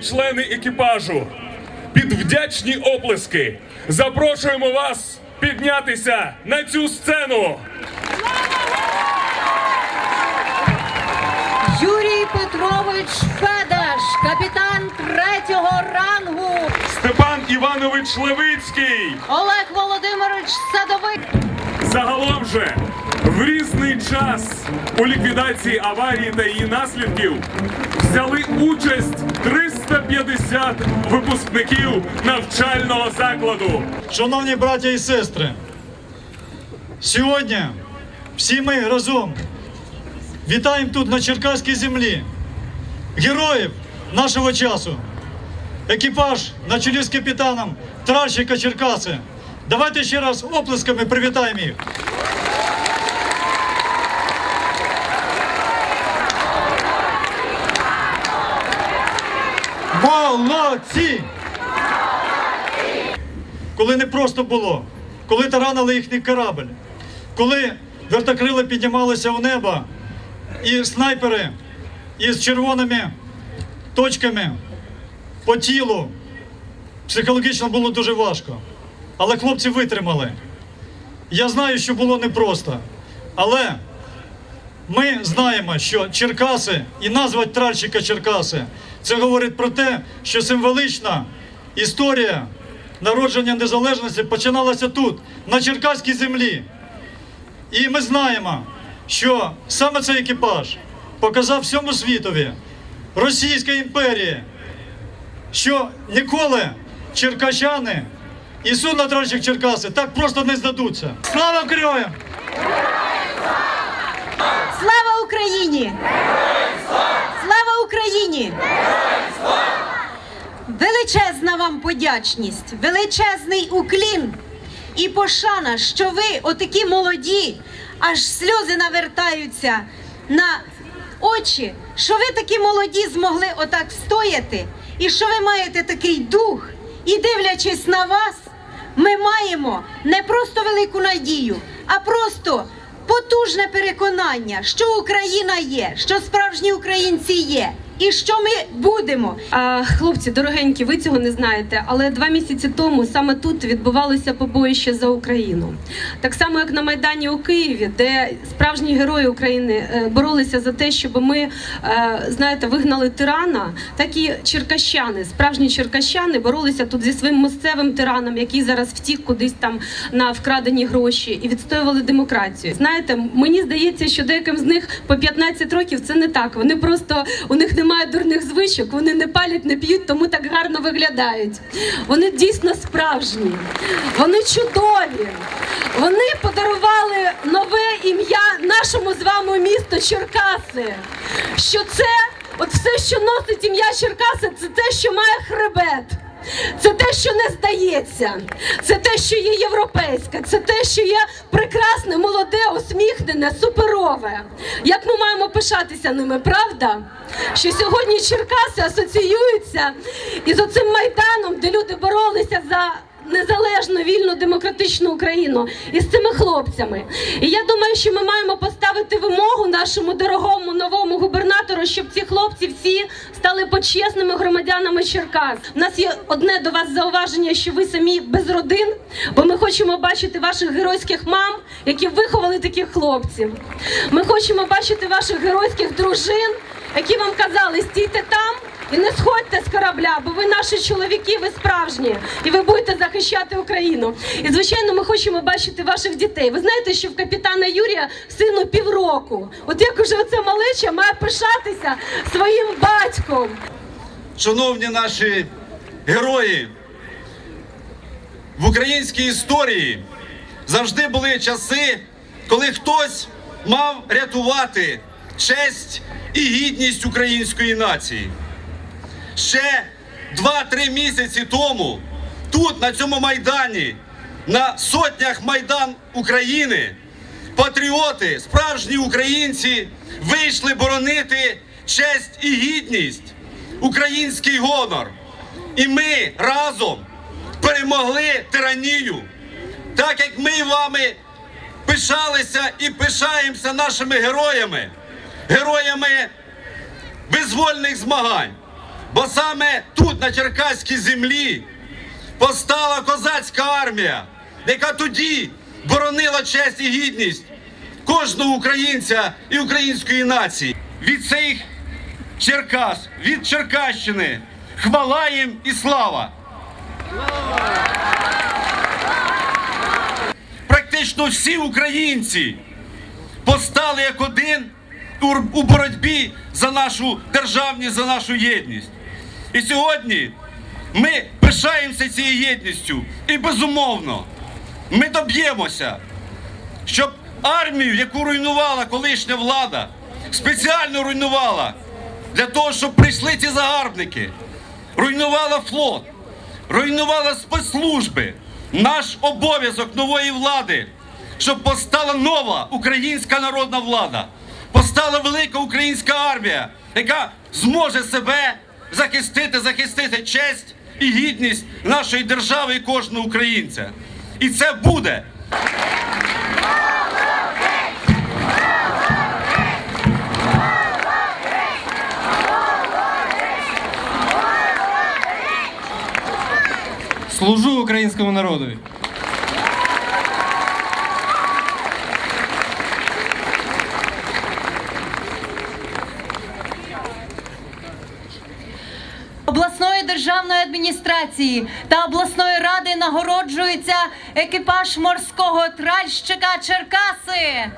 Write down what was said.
члени екіпажу, під вдячні оплески запрошуємо вас піднятися на цю сцену. Юрій Петрович Федаш, капітан третього рангу. Степан Іванович Левицький. Олег Володимирович Садовик. Загалом же в різний час у ліквідації аварії та її наслідків взяли участь 350 випускників навчального закладу. Шановні браття і сестри, сьогодні всі ми разом вітаємо тут на Черкаській землі героїв нашого часу. Екіпаж на чолі з капітаном Тральщика Черкаси. Давайте ще раз оплесками привітаємо їх. Молодці! Коли не просто було, коли таранили їхній корабль, коли вертокрили піднімалися у небо, і снайпери із червоними точками по тілу психологічно було дуже важко. Але хлопці витримали. Я знаю, що було непросто. Але ми знаємо, що Черкаси і назва тральщика Черкаси це говорить про те, що символічна історія народження незалежності починалася тут, на Черкаській землі. І ми знаємо, що саме цей екіпаж показав всьому світові Російській імперії, що ніколи черкащани і суднотральщик Черкаси так просто не здадуться. Слава героям! Слава Україні! Слава Україні! Величезна вам подячність, величезний уклін і пошана, що ви, отакі молоді, аж сльози навертаються на очі, що ви такі молоді змогли отак стояти, і що ви маєте такий дух, і дивлячись на вас, ми маємо не просто велику надію, а просто потужне переконання, що Україна є, що справжні українці є, і що ми будемо. А, хлопці, дорогенькі, ви цього не знаєте, але два місяці тому саме тут відбувалося побоїще за Україну. Так само, як на Майдані у Києві, де справжні герої України е, боролися за те, щоб ми, е, знаєте, вигнали тирана, так і черкащани, справжні черкащани боролися тут зі своїм місцевим тираном, який зараз втік кудись там на вкрадені гроші і відстоювали демократію. Знаєте, мені здається, що деяким з них по 15 років це не так. Вони просто у них немає дурних звичок, вони не палять, не п'ють, тому так гарно виглядають. Вони дійсно справжні, вони чудові. Вони подарували нове ім'я нашому з вами місту Черкаси. Що це, от все, що носить ім'я Черкаси, це те, що має хребет. Це те, що не здається, це те, що є європейське, це те, що є прекрасне, молоде, усміхнене, суперове. Як ми маємо пишатися ними, правда? Що сьогодні Черкаси асоціюються із оцим майданом, де люди боролися за незалежну, вільну, демократичну Україну із цими хлопцями. І я думаю, що ми маємо поставити вимогу нашому дорогому новому губернатору, щоб ці хлопці всі почесними громадянами Черкас. У нас є одне до вас зауваження, що ви самі без родин, бо ми хочемо бачити ваших геройських мам, які виховали таких хлопців. Ми хочемо бачити ваших геройських дружин, які вам казали, стійте там. І не сходьте з корабля, бо ви наші чоловіки, ви справжні, і ви будете захищати Україну. І звичайно, ми хочемо бачити ваших дітей. Ви знаєте, що в капітана Юрія сину півроку. От як уже оце малеча має пишатися своїм батьком. шановні наші герої, в українській історії завжди були часи, коли хтось мав рятувати честь і гідність української нації. Ще 2-3 місяці тому тут, на цьому майдані, на сотнях майдан України, патріоти, справжні українці вийшли боронити честь і гідність, український гонор. І ми разом перемогли тиранію, так як ми вами пишалися і пишаємося нашими героями, героями визвольних змагань. Бо саме тут, на Черкаській землі, постала козацька армія, яка тоді боронила честь і гідність кожного українця і української нації. Від цих Черкас, від Черкащини, хвала їм і слава! Практично всі українці постали як один у- боротьбі за нашу державність, за нашу єдність. І сьогодні ми пишаємося цією єдністю. І безумовно, ми доб'ємося, щоб армію, яку руйнувала колишня влада, спеціально руйнувала для того, щоб прийшли ці загарбники, руйнувала флот, руйнувала спецслужби. Наш обов'язок нової влади, щоб постала нова українська народна влада, постала велика українська армія, яка зможе себе захистити, захистити честь і гідність нашої держави і кожного українця. І це буде. Служу українському народові. Обласної державної адміністрації та обласної ради нагороджується екіпаж морського тральщика Черкаси.